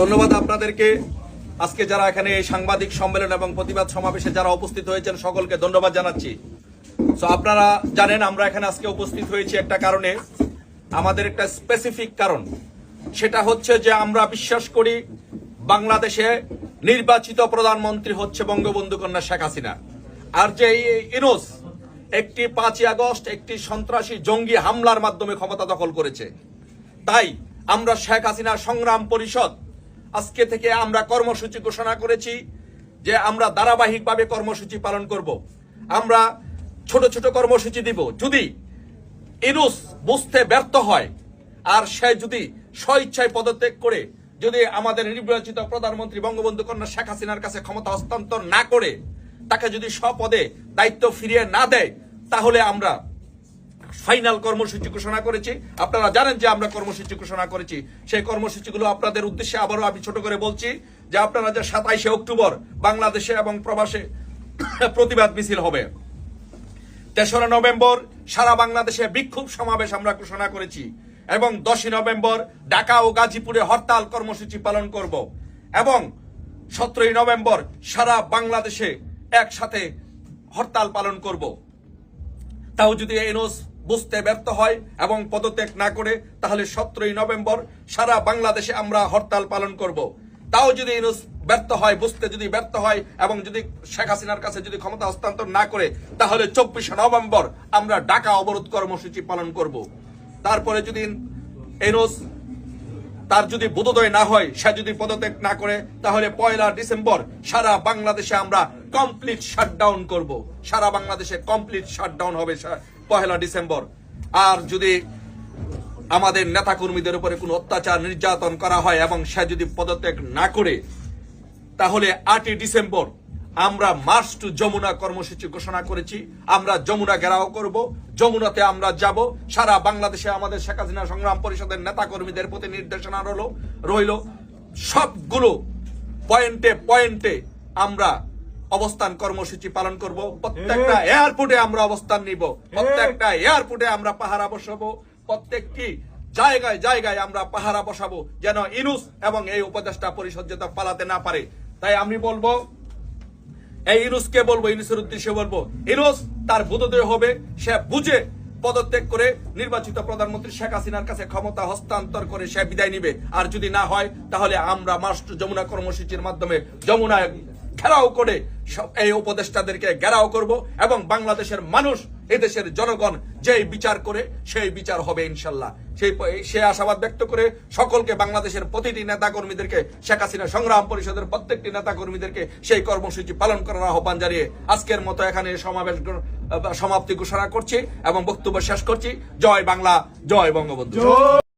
ধন্যবাদ আপনাদেরকে। আজকে যারা এখানে এই সাংবাদিক সম্মেলন এবং প্রতিবাদ সমাবেশে যারা উপস্থিত হয়েছেন, সকলকে ধন্যবাদ জানাচ্ছি। তো আপনারা জানেন, আমরা এখানে আজকে উপস্থিত হয়েছি একটা কারণে। আমাদের একটা স্পেসিফিক কারণ। সেটা হচ্ছে যে আমরা বিশ্বাস করি, বাংলাদেশে নির্বাচিত প্রধানমন্ত্রী হচ্ছে বঙ্গবন্ধু কন্যা শেখ হাসিনা। আর যে ইনোস, একটি পাঁচই আগস্ট একটি সন্ত্রাসী জঙ্গি হামলার মাধ্যমে ক্ষমতা দখল করেছে। তাই আমরা শেখ হাসিনা সংগ্রাম পরিষদ। আজকে থেকে আমরা কর্মসূচি ঘোষণা করেছি যে আমরা ধারাবাহিকভাবে কর্মসূচি পালন করব। আমরা ছোট ছোট কর্মসূচি দিব। যদি ইনুস বুঝতে ব্যর্থ হয়, আর সে যদি স্বইচ্ছায় পদত্যাগ করে, যদি আমাদের নির্বাচিত প্রধানমন্ত্রী বঙ্গবন্ধু কন্যা শেখ হাসিনার কাছে ক্ষমতা হস্তান্তর না করে, তাকে যদি স্বপদে দায়িত্ব ফিরিয়ে না দেয়, তাহলে আমরা ফাইনাল কর্মসূচি ঘোষণা করেছি। আপনারা জানেন যে আমরা কর্মসূচি ঘোষণা করেছি। সেই কর্মসূচিগুলো আপনাদের উদ্দেশ্যে আবারও আমি ছোট করে বলছি যে আপনারা যে সাতাইশে অক্টোবর বাংলাদেশে এবং প্রবাসে প্রতিবাদ মিছিল হবে। তেসরা নভেম্বর সারা বাংলাদেশে বিক্ষোভ সমাবেশ আমরা ঘোষণা করেছি এবং দশই নভেম্বর ঢাকা ও গাজীপুরে হরতাল কর্মসূচি পালন করব এবং সতেরোই নভেম্বর সারা বাংলাদেশে একসাথে হরতাল পালন করব। তাও যদি এনওস বুঝতে ব্যর্থ হয় এবং পদত্যাগ না করে, তাহলে সতেরোই নভেম্বর সারা বাংলাদেশে আমরা হরতাল পালন করব। তাও যদি ইউনুস ব্যর্থ হয়, বুঝতে যদি ব্যর্থ হয় এবং যদি শেখ হাসিনার কাছে যদি ক্ষমতা হস্তান্তর না করে, তাহলে চব্বিশে নভেম্বর আমরা ঢাকা অবরোধ কর্মসূচি পালন করব। তারপরে যদি এনওস তার যদি বোধোদয় না হয়, সে যদি পদত্যাগ না করে, তাহলে পয়লা ডিসেম্বর সারা বাংলাদেশে আমরা কমপ্লিট শাটডাউন করব। সারা বাংলাদেশে কমপ্লিট শাটডাউন হবে পয়লা ডিসেম্বর। আর যদি আমাদের নেতাকর্মীদের উপরে কোনো অত্যাচার নির্যাতন করা হয় এবং সে যদি পদত্যাগ না করে, তাহলে আটই ডিসেম্বর আমরা মার্চ টু যমুনা কর্মসূচি ঘোষণা করেছি। আমরা যমুনা ঘেরাও করব যমুনাতে আমরা যাব। সারা বাংলাদেশে আমাদের শেখ হাসিনা সংগ্রাম পরিষদের নেতা কর্মীদের প্রতি নির্দেশনা রইল রইল। সবগুলো পয়েন্টে পয়েন্টে আমরা অবস্থান কর্মসূচি পালন করব। প্রত্যেকটা এয়ারপোর্টে আমরা অবস্থান নিব। প্রত্যেকটা এয়ারপোর্টে আমরা পাহারা বসাবো। প্রত্যেকটি জায়গায় জায়গায় আমরা পাহারা বসাবো যেন ইনুস এবং এই উপদেষ্টা পরিষদ যাতে পালাতে না পারে। তাই আমি বলব এই ইনুসকে বলব ইনুসের উদ্দেশ্যে বলব ইনুস তার বুধদেহ হবে, সে বুঝে পদত্যাগ করে নির্বাচিত প্রধানমন্ত্রী শেখ হাসিনার কাছে ক্ষমতা হস্তান্তর করে সে বিদায় নিবে। আর যদি না হয়, তাহলে আমরা মাস্টার যমুনা কর্মসূচির মাধ্যমে যমুনায় ঘেরাও করে এই উপদেষ্টাদেরকে ঘেরাও করব এবং বাংলাদেশের মানুষ এদেশের জনগণ যেই বিচার করে, সেই বিচার হবে ইনশাল্লাহ। সেই সে আশাবাদ ব্যক্ত করে সকলকে বাংলাদেশের প্রতিটি নেতা কর্মীদেরকে শেখ হাসিনা সংগ্রাম পরিষদের প্রত্যেকটি নেতা কর্মীদেরকে সেই কর্মসূচি পালন করার আহ্বান জানিয়ে আজকের মতো এখানে সমাবেশ সমাপ্তি ঘোষণা করছি এবং বক্তব্য শেষ করছি। জয় বাংলা, জয় বঙ্গবন্ধু।